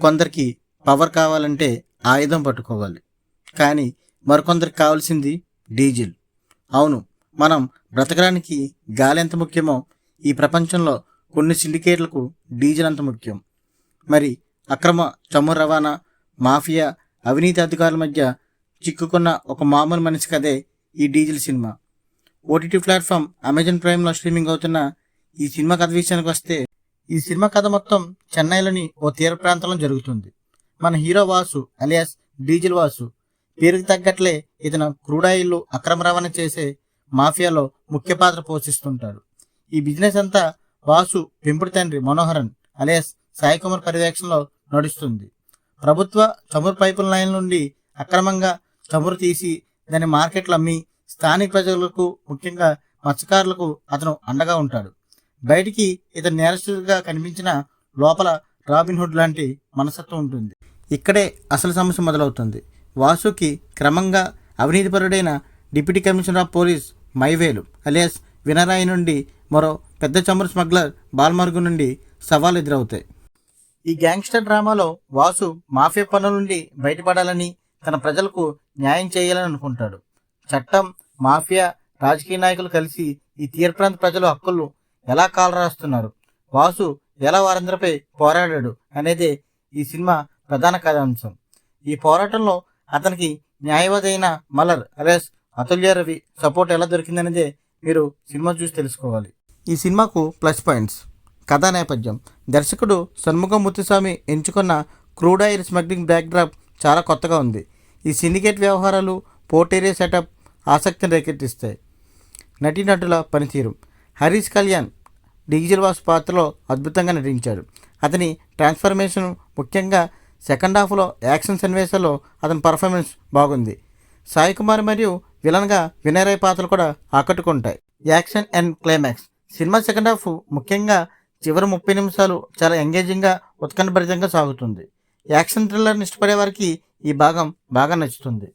కొందరికి పవర్ కావాలంటే ఆయుధం పట్టుకోవాలి. కానీ మరికొందరికి కావాల్సింది డీజిల్. అవును మనం బ్రతకడానికి గాలి ఎంత ముఖ్యమో ఈ ప్రపంచంలో కొన్ని సిండికేట్లకు డీజిల్ అంత ముఖ్యం. మరి అక్రమ చమురు రవాణా మాఫియా అవినీతి అధికారుల మధ్య చిక్కుకున్న ఒక మామూలు మనిషి కదే ఈ Diesel cinema. OTT platform Amazon ప్రైమ్లో streaming అవుతున్న ఈ సినిమా కథ విషయానికి వస్తే ఈ సినిమా కథ మొత్తం చెన్నైలోని ఓ తీర ప్రాంతంలో జరుగుతుంది. మన hero Vasu alias Diesel Vasu పేరుకి తగ్గట్లే ఇతను క్రూడాయిల్లు అక్రమ రవాణా చేసే మాఫియాలో ముఖ్య పాత్ర పోషిస్తుంటాడు. ఈ బిజినెస్ అంతా వాసు పెంపుడు తండ్రి మనోహరన్ అలియాస్ సాయి కుమార్ పర్యవేక్షణలో నడుస్తుంది. ప్రభుత్వ చమురు పైపుల లైన్ నుండి అక్రమంగా చమురు తీసి దాన్ని మార్కెట్లో అమ్మి స్థానిక ప్రజలకు ముఖ్యంగా మత్స్యకారులకు అతను అండగా ఉంటాడు. బయటికి ఇతను నేరస్తుడిగా కనిపించిన లోపల రాబిన్హుడ్ లాంటి మనస్తత్వం ఉంటుంది. ఇక్కడే అసలు సమస్య మొదలవుతుంది. వాసుకి క్రమంగా అవినీతిపరుడైన deputy commissioner of police Maivelu alias Vinarayi నుండి మరో పెద్ద చమురు స్మగ్లర్ బాల్మార్గు నుండి సవాలు ఎదురవుతాయి. ఈ గ్యాంగ్స్టర్ డ్రామాలో వాసు మాఫియా పనుల నుండి బయటపడాలని తన ప్రజలకు న్యాయం చేయాలని అనుకుంటాడు. చట్టం మాఫియా రాజకీయ నాయకులు కలిసి ఈ తీర ప్రాంత ప్రజల హక్కులు ఎలా కాలరాస్తున్నారు వాసు ఎలా వారందరిపై పోరాడాడు అనేది ఈ సినిమా ప్రధాన కథాంశం. ఈ పోరాటంలో అతనికి న్యాయవాది అయిన మలర్ అలేస్ అతుల్య రవి సపోర్ట్ ఎలా దొరికిందనేదే మీరు సినిమా చూసి తెలుసుకోవాలి. ఈ సినిమాకు ప్లస్ పాయింట్స్. కథా నేపథ్యం. దర్శకుడు షణ్ముఖం ముత్తుస్వామి ఎంచుకున్న క్రూడ్ ఆయిల్ స్మగ్లింగ్ బ్యాక్డ్రాప్ చాలా కొత్తగా ఉంది. ఈ సిండికేట్ వ్యవహారాలు పోర్టేరియా సెటప్ ఆసక్తిని రేకెత్తిస్తాయి. నటీనటుల పనితీరు. హరీష్ కళ్యాణ్ డీజిల్ వాస్ పాత్రలో అద్భుతంగా నటించాడు. అతని ట్రాన్స్ఫర్మేషన్ ముఖ్యంగా సెకండ్ హాఫ్లో యాక్షన్ సన్నివేశాల్లో అతని పర్ఫార్మెన్స్ బాగుంది. సాయి కుమార్ మరియు విలన్గా వినయ్ రాయ్ పాత్రలు కూడా ఆకట్టుకుంటాయి. Action and climax. Cinema second half ముఖ్యంగా చివరి ముప్పై నిమిషాలు చాలా ఎంగేజింగ్గా ఉత్కంఠభరితంగా సాగుతుంది. యాక్షన్ థ్రిల్లర్ని ఇష్టపడే వారికి ఈ భాగం బాగా నచ్చుతుంది.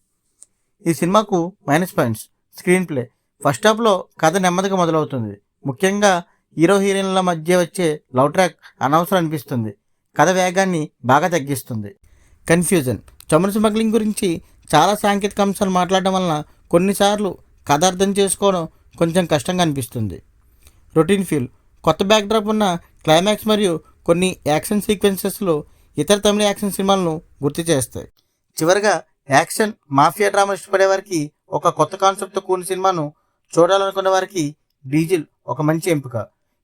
ఈ సినిమాకు minus points. Screen play. First హాఫ్లో కథ నెమ్మదిగా మొదలవుతుంది. ముఖ్యంగా హీరో హీరోయిన్ల మధ్య వచ్చే లవ్ ట్రాక్ అనవసరం అనిపిస్తుంది. కథ వేగాన్ని బాగా తగ్గిస్తుంది. కన్ఫ్యూజన్. చమురు స్మగ్లింగ్ గురించి చాలా సాంకేతిక అంశాలు మాట్లాడడం వలన కొన్నిసార్లు కథ అర్థం చేసుకోవడం కొంచెం కష్టంగా అనిపిస్తుంది. Routine feel. కొత్త బ్యాక్డ్రాప్ ఉన్న క్లైమాక్స్ మరియు కొన్ని యాక్షన్ సీక్వెన్సెస్లో ఇతర తమిళ యాక్షన్ సినిమాలను గుర్తు చేస్తాయి. చివరిగా యాక్షన్ మాఫియా డ్రామా ఇష్టపడే వారికి ఒక కొత్త కాన్సెప్ట్తో కూడిన సినిమాను చూడాలనుకునే వారికి డీజిల్ ఒక మంచి ఎంపిక.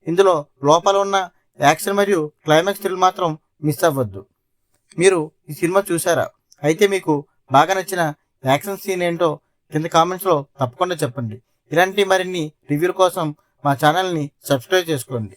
ఇందులో లోపల ఉన్న యాక్షన్ మరియు క్లైమాక్స్ థ్రిల్ మాత్రం మిస్ అవ్వద్దు. మీరు ఈ సినిమా చూసారా అయితే మీకు బాగా నచ్చిన యాక్షన్ సీన్ ఏంటో కింద కామెంట్స్లో తప్పకుండా చెప్పండి. ఇలాంటి మరిన్ని రివ్యూల కోసం మా ఛానల్ని సబ్స్క్రైబ్ చేసుకోండి.